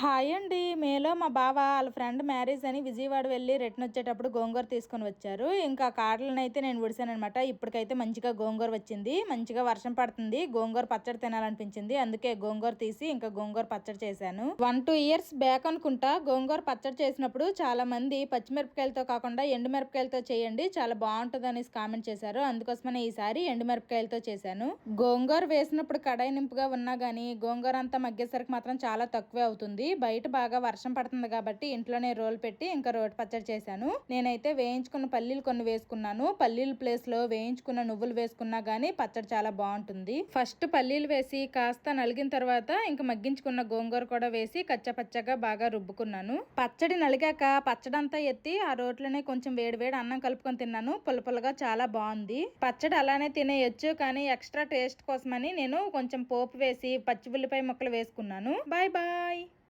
Hi అండి. మేలో మా బావ వాళ్ళ ఫ్రెండ్ మ్యారేజ్ అని విజయవాడ వెళ్ళి రిటర్న్ వచ్చేటప్పుడు గోంగూర తీసుకొని వచ్చారు. ఇంకా కాడలను అయితే నేను ఉడిసాను అనమాట ఇప్పటికైతే మంచిగా గోంగూర వచ్చింది. మంచిగా వర్షం పడుతుంది. గోంగూర పచ్చడి తినాలనిపించింది. అందుకే గోంగూర తీసి ఇంకా గోంగూర పచ్చడి చేశాను. వన్ టూ ఇయర్స్ బ్యాక్ అనుకుంటా గోంగూర పచ్చడి చేసినప్పుడు చాలా మంది పచ్చిమిరపకాయలతో కాకుండా ఎండుమిరపకాయలతో చేయండి చాలా బాగుంటుంది అనేసి కామెంట్ చేశారు. అందుకోసమనే ఈసారి ఎండుమిరపకాయలతో చేశాను. గోంగూర వేసినప్పుడు కడాయి నింపుగా ఉన్నా గానీ గోంగూర అంతా మగ్గేసరికి మాత్రం చాలా తక్కువే అవుతుంది. బయట బాగా వర్షం పడుతుంది కాబట్టి ఇంట్లోనే రోల్ పెట్టి ఇంకా రోటి పచ్చడి చేశాను. నేనైతే వేయించుకున్న పల్లీలు కొన్ని వేసుకున్నాను. పల్లీల ప్లేస్లో వేయించుకున్న నువ్వులు వేసుకున్నా గానీ పచ్చడి చాలా బాగుంటుంది. ఫస్ట్ పల్లీలు వేసి కాస్త నలిగిన తర్వాత ఇంకా మగ్గించుకున్న గోంగూర కూడా వేసి కచ్చపచ్చగా బాగా రుబ్బుకున్నాను. పచ్చడి నలిగాక పచ్చడంతా ఎత్తి ఆ రోట్లోనే కొంచెం వేడివేడి అన్నం కలుపుకొని తిన్నాను. పులపులగా చాలా బాగుంది. పచ్చడి అలానే తినేయొచ్చు కానీ ఎక్స్ట్రా టేస్ట్ కోసమని నేను కొంచెం పోపు వేసి పచ్చి ఉల్లిపాయ ముక్కలు వేసుకున్నాను. Bye bye